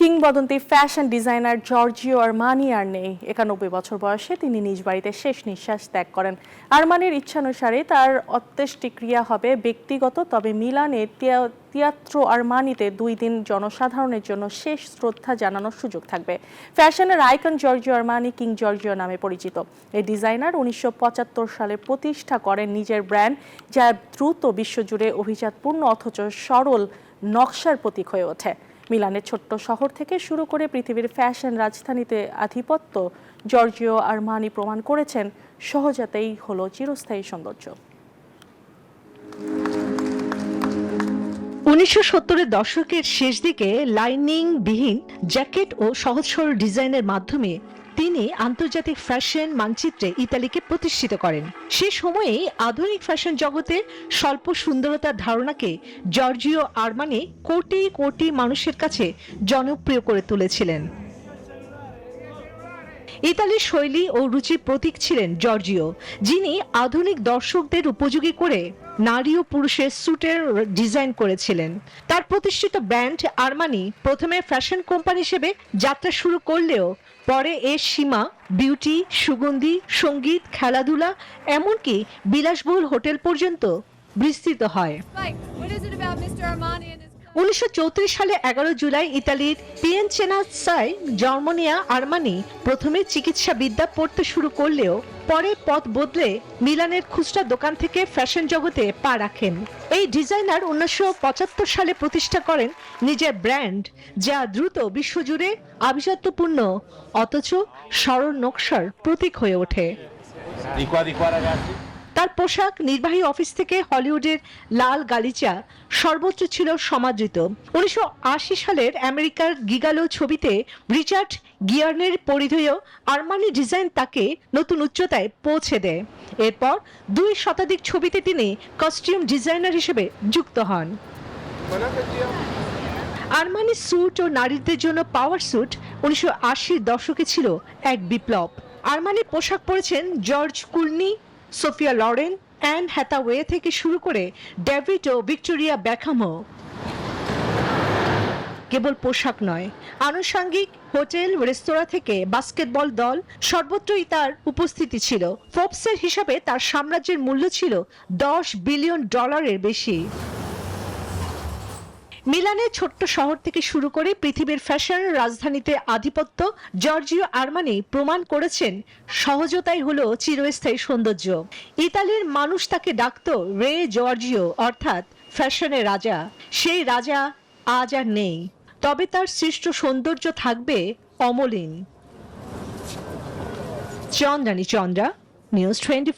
কিংবদন্তি fashion designer Giorgio Armani আর নেই। একানব্বই বছর বয়সে তিনি নিজ বাড়িতে শেষ নিঃশ্বাস ত্যাগ করেন। আরমানির ইচ্ছানুসারে তার অত্যেষ্টিক্রিয়া হবে ব্যক্তিগত, তবে মিলানে তিয়া- তিয়াত্রো আরমানিতে দুই দিন জনসাধারণের জন্য শেষ শ্রদ্ধা জানানোর সুযোগ থাকবে। ফ্যাশনের icon Giorgio Armani King Giorgio নামে পরিচিত। এই ডিজাইনার উনিশশো পঁচাত্তর সালে প্রতিষ্ঠা করেন নিজের ব্র্যান্ড, যা দ্রুত বিশ্বজুড়ে অভিজাতপূর্ণ অথচ সরল নকশার প্রতীক হয়ে ওঠে। মিলানের ছোট্ট শহর থেকে শুরু করে পৃথিবীর ফ্যাশন রাজধানীতে আধিপত্য, জর্জিও আরমানি প্রমাণ করেছেন, সহজাতেই হলো চিরস্থায়ী সৌন্দর্য। উনিশশো সত্তরের দশকের শেষ দিকে লাইনিং, বিহীন জ্যাকেট ও সহজ সরল ডিজাইনের মাধ্যমে তিনি আন্তর্জাতিক ফ্যাশন মানচিত্রে ইতালিকে প্রতিষ্ঠিত করেন। সে সময়ে আধুনিক ফ্যাশন জগতের স্বল্প সুন্দরতার ধারণাকে জর্জিও আরমানি কোটি কোটি মানুষের কাছে জনপ্রিয় করে তুলেছিলেন। ইতালির শৈলী ও রুচির প্রতীক ছিলেন জর্জিও যিনি আধুনিক দর্শকদের উপযোগী করে নারী ও পুরুষের স্যুটের ডিজাইন করেছিলেন। তার প্রতিষ্ঠিত ব্র্যান্ড আরমানি প্রথমে ফ্যাশন কোম্পানি হিসেবে যাত্রা শুরু করলেও পরে এর সীমা, বিউটি, সুগন্ধি, সংগীত, খেলাধুলা, এমনকি বিলাসবহুল হোটেল পর্যন্ত বিস্তৃত হয়। উনিশশো সালে এগারো জুলাই ইতালির পিয়েনচেনাসাই জার্মানিয়া আরমানি প্রথমে চিকিৎসা বিদ্যা পড়তে শুরু করলেও পরে পথ বদলে মিলানের খুচরা দোকান থেকে ফ্যাশন জগতে পা রাখেন। এই ডিজাইনার উনিশশো পঁচাত্তর সালে প্রতিষ্ঠা করেন নিজের ব্র্যান্ড, যা দ্রুত বিশ্বজুড়ে আভিজাত্যপূর্ণ, অথচ সরল নকশার প্রতীক হয়ে ওঠে। তার পোশাক নির্বাহী অফিস থেকে হলিউডের লাল গালিচা সর্বোচ্চ ছিল সমাদৃত। উনিশশো সালের আমেরিকার গিগালো ছবিতে রিচার্ড গিয়ার্নের পরিধেয় আরমানি ডিজাইন তাকে নতুন উচ্চতায় পৌঁছে দেয়। এরপর দুই শতাধিক ছবিতে তিনি কস্টিউম ডিজাইনার হিসেবে যুক্ত হন। আরমানি স্যুট ও নারীদের জন্য পাওয়ার স্যুট উনিশশো দশকে ছিল এক বিপ্লব। আরমানি পোশাক পরেছেন George Clooney Sophia Loren Anne Hathaway থেকে শুরু করে ডেভিড ও ভিক্টোরিয়া ব্যাখামো কেবল পোশাক নয়, আনুষঙ্গিক হোটেল, রেস্তোরাঁ থেকে বাস্কেটবল দল সর্বত্রই তার উপস্থিতি ছিল। ফোর্বসের হিসাবে তার সাম্রাজ্যের মূল্য ছিল দশ বিলিয়ন ডলারের বেশি। মিলানের ছোট্ট শহর থেকে শুরু করে পৃথিবীর ফ্যাশন রাজধানীতে আধিপত্য, জর্জিও আরমানি প্রমাণ করেছেন সহজতাই হলো চিরস্থায়ী সৌন্দর্য। ইতালির মানুষ তাকে ডাকত রে জর্জিও, অর্থাৎ ফ্যাশনের রাজা। সেই রাজা আজ আর নেই। তবে তার সৃষ্ট সৌন্দর্য থাকবে অমলিন। Chandrani Chandra, news twenty